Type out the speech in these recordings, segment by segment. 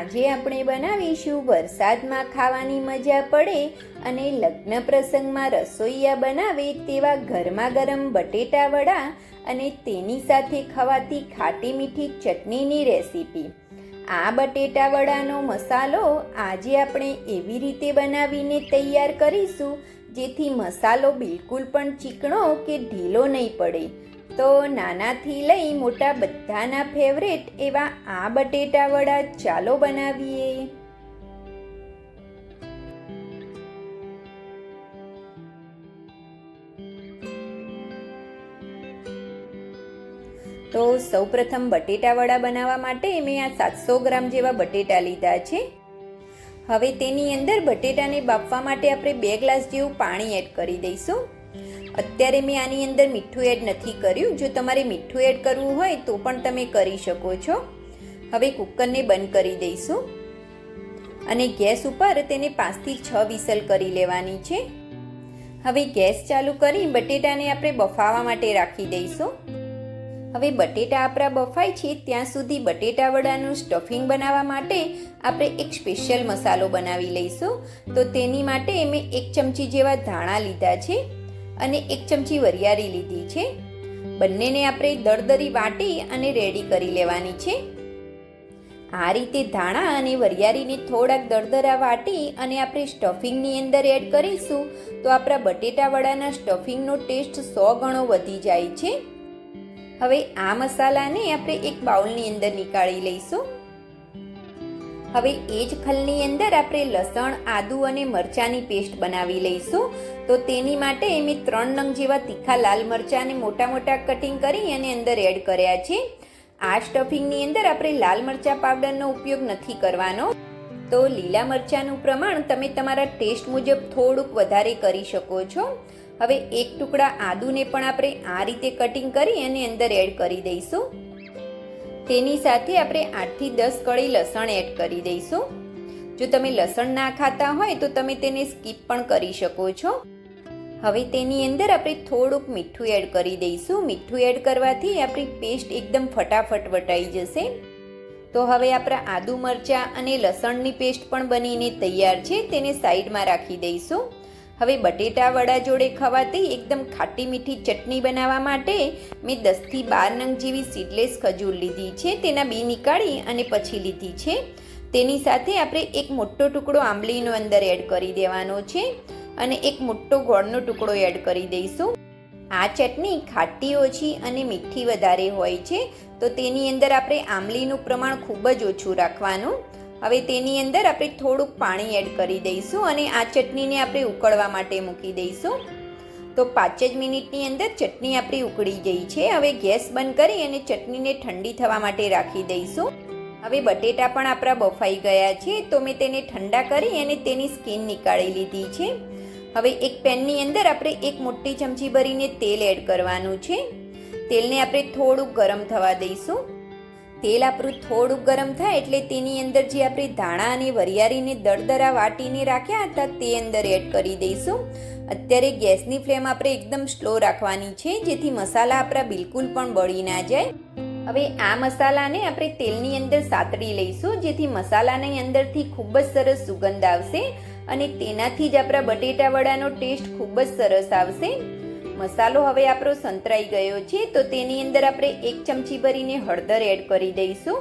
આજે આપણે બનાવીશું વરસાદમાં ખાવાની મજા પડે અને લગ્ન પ્રસંગમાં રસોઈયા બનાવે તેવા ગરમા ગરમ બટેટા વડા અને તેની સાથે ખવાતી ખાટી મીઠી ચટણીની રેસીપી. આ બટેટા વડાનો મસાલો આજે આપણે એવી રીતે બનાવીને તૈયાર કરીશું જેથી મસાલો બિલકુલ પણ ચીકણો કે ઢીલો નહીં પડે. તો નાનાથી લઈ મોટા બધાના ફેવરેટ એવા આ બટેટા વડા ચાલો બનાવીએ. તો સૌપ્રથમ બટેટા વડા બનાવવા માટે મેં આ સાતસો ગ્રામ જેવા બટેટા લીધા છે. હવે તેની અંદર બટેટાને બાફવા માટે આપણે બે ગ્લાસ જેવું પાણી એડ કરી દઈશું. અત્યારે મેં આની અંદર મીઠું એડ નથી કર્યું. જો તમારે મીઠું એડ કરવું હોય તો પણ તમે કરી શકો છો. હવે કુકરને બંધ કરી દઈશું. અને ગેસ ઉપર તેને પાંચથી છ વિસલ કરી લેવાની છે. હવે ગેસ ચાલુ કરી બટેટાને આપણે બફાવા માટે રાખી દઈશું. હવે બટેટા આપણા બફાય છે, ત્યાં સુધી બટેટા વડાનું સ્ટફિંગ બનાવવા માટે આપણે એક સ્પેશિયલ મસાલો બનાવી લઈશું. તો તેની માટે મેં એક ચમચી જેવા ધાણા લીધા છે. અને એક ચમચી વરિયાળી લીધી છે. બંનેને આપણે દરદરી વાટી અને રેડી કરી લેવાની છે. આ રીતે ધાણા અને વરિયાળીને થોડાક દરદરા વાટી અને આપણે સ્ટફિંગની અંદર એડ કરીશું તો આપણા બટેટા વડાના સ્ટફિંગનો ટેસ્ટ સો ગણો વધી જાય છે. હવે આ મસાલાને આપણે એક બાઉલની અંદર નીકાળી લઈશું. હવે એ જ ખલની અંદર આપણે લસણ, આદુ અને મરચાંની પેસ્ટ બનાવી લઈશું. તો તેની માટે મેં ત્રણ નંગ જેવા તીખા લાલ મરચાંને મોટા મોટા કટિંગ કરી અને અંદર એડ કર્યા છે. આ સ્ટફિંગની અંદર આપણે લાલ મરચાં પાવડરનો ઉપયોગ નથી કરવાનો. તો લીલા મરચાંનું પ્રમાણ તમે તમારા ટેસ્ટ મુજબ થોડુંક વધારે કરી શકો છો. હવે એક ટુકડા આદુને પણ આપણે આ રીતે કટિંગ કરી અને અંદર એડ કરી દઈશું. તેની સાથે આપણે આઠથી દસ કળી લસણ એડ કરી દઈશું. જો તમે લસણ ના ખાતા હોય તો તમે તેને સ્કીપ પણ કરી શકો છો. હવે તેની અંદર આપણે થોડુંક મીઠું એડ કરી દઈશું. મીઠું એડ કરવાથી આપણી પેસ્ટ એકદમ ફટાફટ વટાઈ જશે. તો હવે આપણા આદુ મરચાં અને લસણની પેસ્ટ પણ બનીને તૈયાર છે. તેને સાઈડમાં રાખી દઈશું. હવે બટેટા વડા જોડે ખવાતી એકદમ ખાટી મીઠી ચટણી બનાવવા માટે મેં દસથી બાર નંગ જેવી સીડલેસ ખજૂર લીધી છે, તેના બી નીકાળી અને પછી લીધી છે. તેની સાથે આપણે એક મોટો ટુકડો આંબલીનો અંદર એડ કરી દેવાનો છે અને એક મોટો ગોળનો ટુકડો એડ કરી દઈશું. આ ચટણી ખાટી ઓછી અને મીઠી વધારે હોય છે, તો તેની અંદર આપણે આંબલીનું પ્રમાણ ખૂબ જ ઓછું રાખવાનું. હવે તેની અંદર આપણે થોડુંક પાણી એડ કરી દઈશું અને આ ચટણીને આપણે ઉકળવા માટે મૂકી દઈશું. તો પાંચ જ મિનિટની અંદર ચટણી આપણી ઉકળી ગઈ છે. હવે ગેસ બંધ કરી અને ચટણીને ઠંડી થવા માટે રાખી દઈશું. હવે બટેટા પણ આપણા બફાઈ ગયા છે, તો મેં તેને ઠંડા કરી અને તેની સ્કીન નીકાળી લીધી છે. હવે એક પેનની અંદર આપણે એક મોટી ચમચી ભરીને તેલ એડ કરવાનું છે. તેલને આપણે થોડુંક ગરમ થવા દઈશું. તેલ આપણું થોડુંક ગરમ થાય એટલે તેની અંદર જે આપણે ધાણા અને વરિયાળીને દરદરા વાટીને રાખ્યા હતા તે અંદર એડ કરી દઈશું. અત્યારે ગેસની ફ્લેમ આપણે એકદમ સ્લો રાખવાની છે, જેથી મસાલા આપણા બિલકુલ પણ બળી ના જાય. હવે આ મસાલાને આપણે તેલની અંદર સાતડી લઈશું, જેથી મસાલાની અંદરથી ખૂબ જ સરસ સુગંધ આવશે અને તેનાથી જ આપણા બટેટા વડાનો ટેસ્ટ ખૂબ જ સરસ આવશે. મસાલો હવે આપણો સંતરાઈ ગયો છે, તો તેની અંદર આપણે એક ચમચી ભરીને હળદર એડ કરી દઈશું.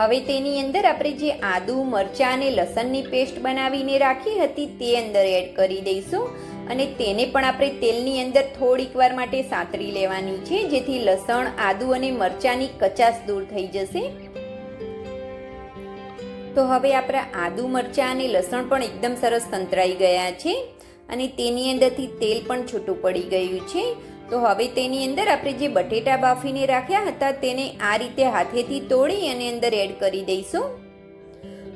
હવે તેની અંદર આપણે જે આદુ, મરચાં અને લસણની પેસ્ટ બનાવીને રાખી હતી, તે અંદર એડ કરી દઈશું. અને તેને પણ આપણે તેલની અંદર થોડીક વાર માટે સાતરી લેવાની છે, જેથી લસણ, આદુ અને મરચાંની કચાશ દૂર થઈ જશે. તો હવે આપણા આદુ, મરચાં અને લસણ પણ એકદમ સરસ સંતરાઈ ગયા છે. અને તેની અંદરથી તેલ પણ છૂટું પડી ગયું છે. તો હવે તેની અંદર આપણે જે બટેટા બાફીને રાખ્યા હતા તેને આ રીતે હાથેથી તોડી અને અંદર એડ કરી દઈશું.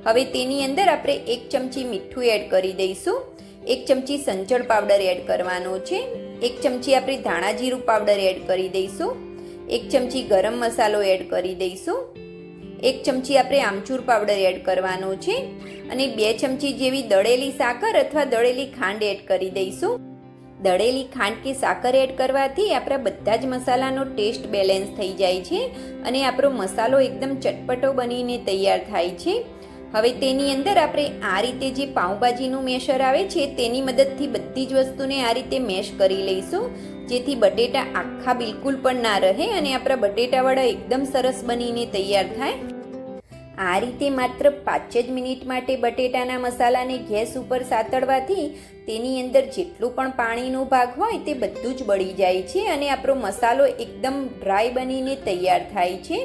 હવે તેની અંદર આપણે એક ચમચી મીઠું એડ કરી દઈશું. એક ચમચી સંચળ પાવડર એડ કરવાનો છે. એક ચમચી આપણે ધાણા જીરું પાવડર એડ કરી દઈશું. એક ચમચી ગરમ મસાલો એડ કરી દઈશું. એક ચમચી આપણે આમચૂર પાવડર એડ કરવાનો છે અને બે ચમચી જેવી દળેલી સાકર અથવા દળેલી ખાંડ એડ કરી દઈશું. દળેલી ખાંડ કે સાકર એડ કરવાથી આપણા બધા જ મસાલાનો ટેસ્ટ બેલેન્સ થઈ જાય છે અને આપણો મસાલો એકદમ ચટપટો બનીને તૈયાર થાય છે. હવે તેની અંદર આપણે આ રીતે જે પાઉંભાજીનું મેશર આવે છે તેની મદદથી બધી જ વસ્તુને આ રીતે મેશ કરી લઈશું જેથી બટેટા આખા બિલકુલ પણ ના રહે અને આપણા બટેટાવાળા એકદમ સરસ બનીને તૈયાર થાય. આ રીતે માત્ર પાંચ જ મિનિટ માટે બટેટાના મસાલાને ગેસ ઉપર સાતળવાથી તેની અંદર જેટલું પણ પાણીનો ભાગ હોય તે બધું જ બળી જાય છે અને આપણો મસાલો એકદમ ડ્રાય બનીને તૈયાર થાય છે.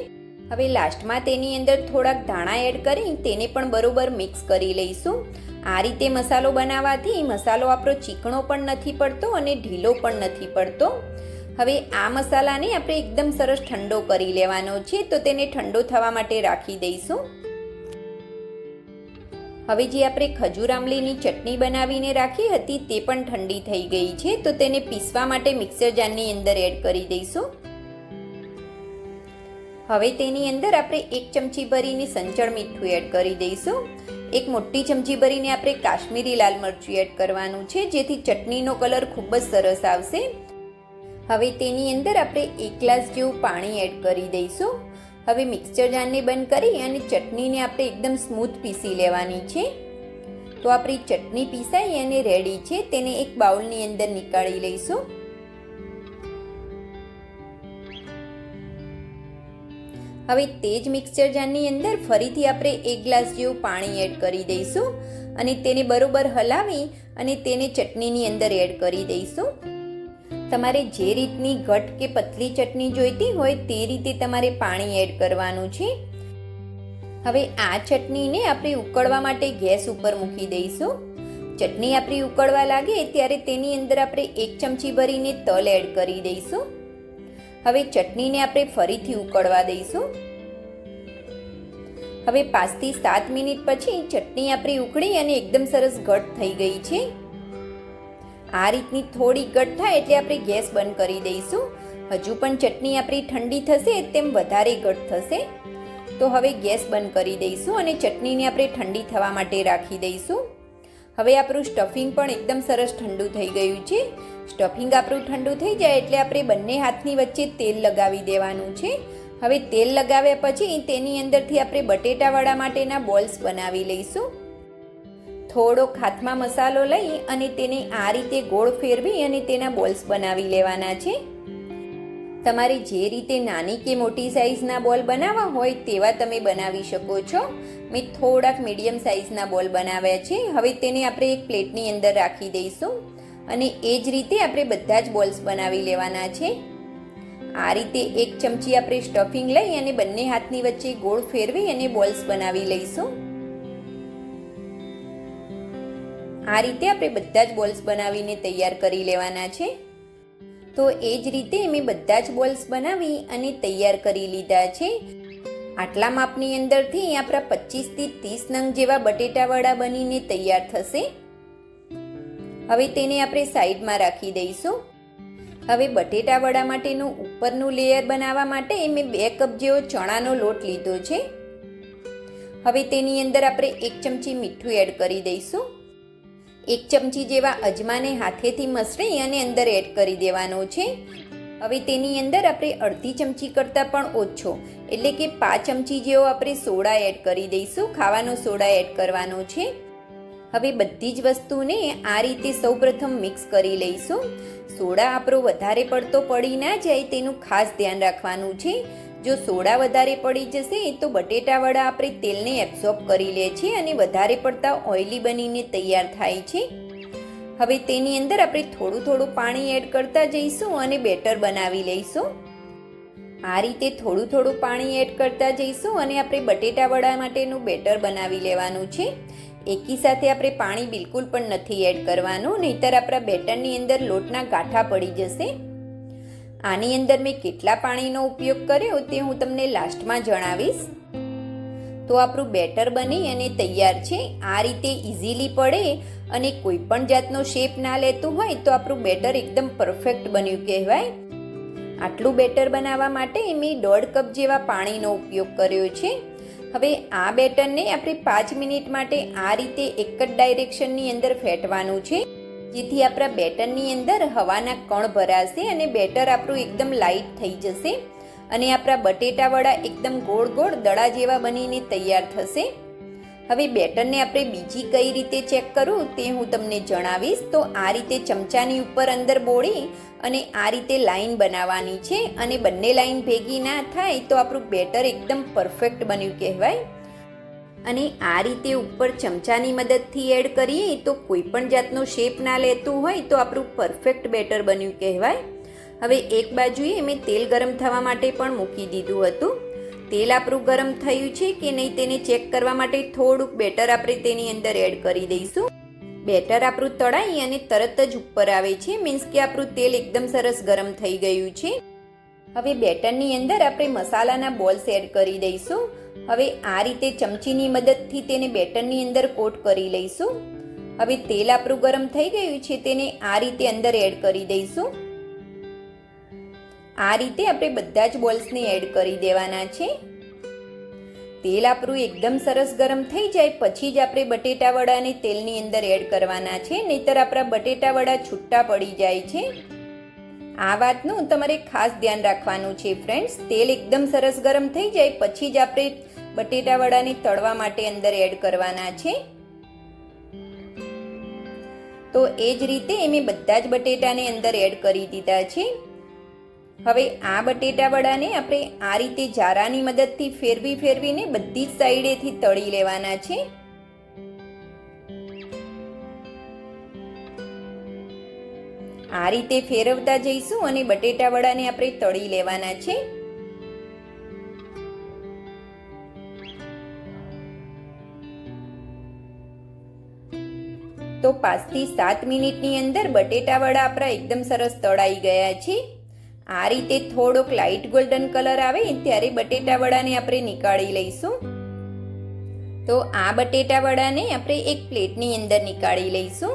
હવે લાસ્ટમાં તેની અંદર થોડાક ધાણા એડ કરી તેને પણ બરોબર મિક્સ કરી લઈશું. આ રીતે મસાલો બનાવવાથી મસાલો આપણો ચીકણો પણ નથી પડતો અને ઢીલો પણ નથી પડતો. હવે આ મસાલાને આપણે એકદમ સરસ ઠંડો કરી લેવાનો છે, તો તેને ઠંડો થવા માટે રાખી દઈશું. હવે જે આપણે ખજૂર આંબલીની ચટણી બનાવીને રાખી હતી તે પણ ઠંડી થઈ ગઈ છે, તો તેને પીસવા માટે મિક્સર જારની અંદર એડ કરી દઈશું. હવે તેની અંદર આપણે એક ચમચી ભરીને સંચળ મીઠું એડ કરી દઈશું. એક મોટી ચમચી ભરીને આપણે કાશ્મીરી લાલ મરચું એડ કરવાનું છે, જેથી ચટણીનો કલર ખૂબ જ સરસ આવશે. હવે તેની અંદર આપણે એક ગ્લાસ જેવું પાણી એડ કરી દઈશું. હવે મિક્સચર જારને બંધ કરી અને ચટણીને આપણે એકદમ સ્મૂથ પીસી લેવાની છે. તો આપણી ચટણી પીસાઈ અને રેડી છે, તેને એક બાઉલની અંદર નીકાળી લઈશું. હવે તે જ મિક્સચર જારની અંદર ફરીથી આપણે એક ગ્લાસ જેવું પાણી એડ કરી દઈશું અને તેને બરોબર હલાવી અને તેને ચટણીની અંદર એડ કરી દઈશું. તમારે જે રીતની ઘટ કે પતલી ચટણી જોઈતી હોય તે રીતે તમારે પાણી એડ કરવાનું છે. હવે આ ચટણીને આપણે ઉકળવા માટે ગેસ ઉપર મૂકી દઈશું. ચટણી આપણી ઉકળવા લાગે ત્યારે તેની અંદર આપણે એક ચમચી ભરીને તલ એડ કરી દઈશું. હવે ચટણીને આપણે ફરીથી ઉકળવા દઈશું. હવે પાંચથી સાત મિનિટ પછી ચટણી આપણી ઉકળી અને એકદમ સરસ ઘટ થઈ ગઈ છે. આ રીતની થોડી ઘટ થાય એટલે આપણે ગેસ બંધ કરી દઈશું. હજુ પણ ચટણી આપણી ઠંડી થશે તેમ વધારે ઘટ થશે. તો હવે ગેસ બંધ કરી દઈશું અને ચટણીને આપણે ઠંડી થવા માટે રાખી દઈશું. હવે આપણું સ્ટફિંગ પણ એકદમ સરસ ઠંડુ થઈ ગયું છે. સ્ટફિંગ આપણું ઠંડુ થઈ જાય એટલે આપણે બંને હાથની વચ્ચે તેલ લગાવી દેવાનું છે. હવે તેલ લગાવ્યા પછી તેની અંદરથી આપણે બટેટાવાળા માટેના બોલ્સ બનાવી લઈશું. થોડો હાથમાં મસાલો લઈ અને તેને આ રીતે ગોળ ફેરવી અને તેના બોલ્સ બનાવી લેવાના છે. તમારે જે રીતે નાની કે મોટી સાઇઝના બોલ બનાવવા હોય તેવા તમે બનાવી શકો છો. મેં થોડાક મીડિયમ સાઇઝના બોલ બનાવ્યા છે. હવે તેને આપણે એક પ્લેટની અંદર રાખી દઈશું. અને એ જ રીતે આપણે બધા જ બોલ્સ બનાવી લેવાના છે. આ રીતે એક ચમચી આપણે સ્ટફિંગ લઈ અને બંને હાથની વચ્ચે ગોળ ફેરવી અને બોલ્સ બનાવી લઈશું. આ રીતે આપણે બધા જ બોલ્સ બનાવીને તૈયાર કરી લેવાના છે. તો એ જ રીતે મેં બધા જ બોલ્સ બનાવી અને તૈયાર કરી લીધા છે. આટલા માપની અંદરથી આપણા પચીસથી ત્રીસ નંગ જેવા બટેટાવડા બનીને તૈયાર થશે. હવે તેને આપણે સાઈડમાં રાખી દઈશું. હવે બટેટાવડા માટેનું ઉપરનું લેયર બનાવવા માટે મેં બે કપ જેવો ચણાનો લોટ લીધો છે. હવે તેની અંદર આપણે એક ચમચી મીઠું એડ કરી દઈશું. એક ચમચી જેવા અજમાને હાથેથી મસળી અને અંદર એડ કરી દેવાનો છે. હવે તેની અંદર આપણે અડધી ચમચી કરતાં પણ ઓછો, એટલે કે પાંચ ચમચી જેવો આપણે સોડા એડ કરી દઈશું, ખાવાનો સોડા એડ કરવાનો છે. હવે બધી જ વસ્તુને આ રીતે સૌપ્રથમ મિક્સ કરી લઈશું. સોડા આપણો વધારે પડતો પડી ના જાય તેનું ખાસ ધ્યાન રાખવાનું છે. જો સોડા વધારે પડી જશે, તો બટેટાવાળા આપણે તેલને એબ્ઝોર્બ કરી લે છે અને વધારે પડતા ઓઇલી બનીને તૈયાર થાય છે. હવે તેની અંદર આપણે થોડું થોડું પાણી એડ કરતા જઈશું અને બેટર બનાવી લઈશું. આ રીતે થોડું થોડું પાણી એડ કરતા જઈશું અને આપણે બટેટાવડા માટેનું બેટર બનાવી લેવાનું છે. એકી સાથે આપણે પાણી બિલકુલ પણ નથી એડ કરવાનું, નહીતર આપણા બેટરની અંદર લોટના ગાંઠા પડી જશે. આની અંદર મેં કેટલા પાણીનો ઉપયોગ કર્યો તે હું તમને લાસ્ટમાં જણાવીશ. તો આપણું બેટર બની અને તૈયાર છે. આ રીતે ઇઝીલી પડે અને કોઈ પણ જાતનો શેપ ના લેતું હોય તો આપણું બેટર એકદમ પરફેક્ટ બન્યું કહેવાય. આટલું બેટર બનાવવા માટે મેં દોઢ કપ જેવા પાણીનો ઉપયોગ કર્યો છે. હવે આ બેટરને આપણે પાંચ મિનિટ માટે આ રીતે એક જ ડાયરેક્શનની અંદર ફેટવાનું છે. જેથી આપણા બેટરની અંદર હવાના કણ ભરાશે અને બેટર આપણું એકદમ લાઇટ થઈ જશે અને આપણા બટેટાવડા એકદમ ગોળ ગોળ દડા જેવા બનીને તૈયાર થશે. હવે બેટરને આપણે બીજી કઈ રીતે ચેક કરું તે હું તમને જણાવીશ. તો આ રીતે ચમચાની ઉપર અંદર બોળી અને આ રીતે લાઈન બનાવવાની છે અને બંને લાઈન ભેગી ના થાય તો આપણું બેટર એકદમ પરફેક્ટ બન્યું કહેવાય. અને આ રીતે ઉપર ચમચાની મદદથી એડ કરીએ, તો કોઈ પણ જાતનો શેપ ના લેતું હોય તો આપણું પરફેક્ટ બેટર બન્યું કહેવાય. હવે એક બાજુએ મેં તેલ ગરમ થવા માટે પણ મૂકી દીધું હતું. તેલ આપણું ગરમ થયું છે કે નહીં તેને ચેક કરવા માટે થોડુંક બેટર આપણે તેની અંદર એડ કરી દઈશું. બેટર આપણું તળાઈ અને તરત જ ઉપર આવે છે, મીન્સ કે આપણું તેલ એકદમ સરસ ગરમ થઈ ગયું છે. હવે બેટરની અંદર આપણે મસાલાના બોલ્સ એડ કરી દઈશું. હવે આ રીતે ચમચીની મદદથી તેને બેટરની અંદર કોટ કરી લઈશું. હવે તેલ આપણું ગરમ થઈ ગયું છે તેને આ રીતે અંદર એડ કરી દઈશું. આ રીતે આપણે બધા જ બોલ્સને એડ કરી દેવાના છે. તેલ આપણું એકદમ સરસ ગરમ થઈ જાય પછી જ આપણે બટેટાવડાને તેલની અંદર એડ કરવાના છે, નહીતર આપણા બટેટાવડા છૂટા પડી જાય છે. આ વાતનું તમારે ખાસ ધ્યાન રાખવાનું છે ફ્રેન્ડ્સ તેલ એકદમ સરસ ગરમ થઈ જાય, પછી જ આપણે બટેટા વડાને તળવા માટે અંદર એડ કરવાના છે. તો એ જ રીતે મેં બધા જ બટેટાને અંદર એડ કરી દીધા છે. હવે આ બટેટા વડાને આપણે આ રીતે જારાની મદદથી ફેરવી ફેરવીને બધી જ સાઈડેથી તળી લેવાના છે. આ રીતે ફેરવતા જઈશું અને બટેટા વડાને આપણે તળી લેવાના છે. તો પાંચથી સાત મિનિટની અંદર બટેટા વડા આપણા એકદમ સરસ તળાઈ ગયા છે. આ રીતે થોડોક લાઇટ ગોલ્ડન કલર આવે ત્યારે બટેટા વડાને આપણે નીકાળી લઈશું. તો આ બટેટા વડાને આપણે એક પ્લેટની અંદર નીકાળી લઈશું.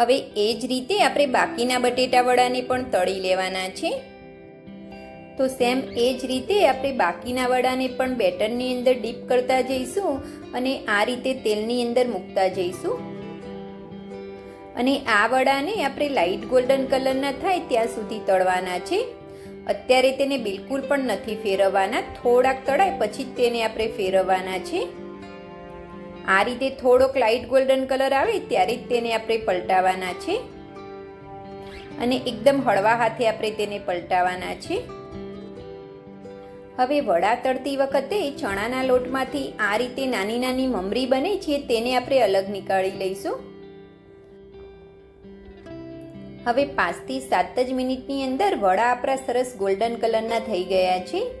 હવે એ જ રીતે આપણે બાકીના બટેટા વડાને પણ તળી લેવાના છે. તો સેમ એ જ રીતે આપણે બાકીના વડાને પણ બેટરની અંદર ડીપ કરતા જઈશું અને આ રીતે તેલની અંદર મૂકતા જઈશું. અને આ વડાને આપણે લાઇટ ગોલ્ડન કલરના થાય ત્યાં સુધી તળવાના છે. અત્યારે તેને બિલકુલ પણ નથી ફેરવવાના, થોડાક તળાય પછી જ તેને આપણે ફેરવવાના છે. આ રીતે થોડોક લાઇટ ગોલ્ડન કલર આવે ત્યારે જ તેને આપણે પલટાવાના છે. અને એકદમ હળવા હાથે આપણે તેને પલટાવાના છે. હવે વડા તળતી વખતે ચણાના લોટમાંથી આ રીતે નાની નાની મમરી બને છે તેને આપણે અલગ નીકાળી લઈશું. હવે પાંચથી સાત જ મિનિટની અંદર વડા આપણા સરસ ગોલ્ડન કલરના થઈ ગયા છે.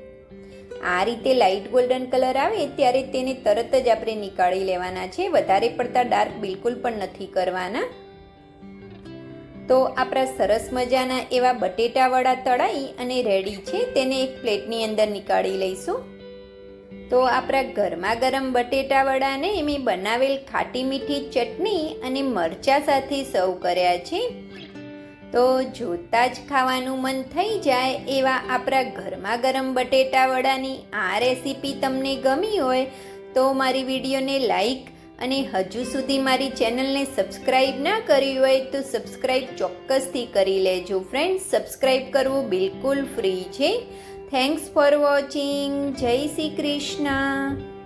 આ રીતે લાઇટ ગોલ્ડન કલર આવે ત્યારે તેને તરત જ આપણે નીકાળી લેવાના છે. વધારે પડતા ડાર્ક બિલકુલ પણ નથી કરવાના. તો આપણા સરસ મજાના એવા બટેટાવાળા તળાઈ અને રેડી છે. તેને એક પ્લેટની અંદર નીકાળી લઈશું. તો આપણા ગરમા ગરમ બટેટાવાળાને મેં બનાવેલ ખાટી મીઠી ચટણી અને મરચા સાથે સર્વ કર્યા છે. તો જોતા જ ખાવાનું મન થઈ જાય એવા આપણા ઘરમાં ગરમ બટેટા વડાની આ રેસીપી તમને ગમી હોય તો મારી વિડીયોને લાઈક અને હજુ સુધી મારી ચેનલને સબસ્ક્રાઈબ ના કરી હોય તો સબસ્ક્રાઈબ ચોક્કસથી કરી લેજો. ફ્રેન્ડ્સ, સબસ્ક્રાઈબ કરવું બિલકુલ ફ્રી છે. Thanks for watching. જય શ્રી કૃષ્ણ.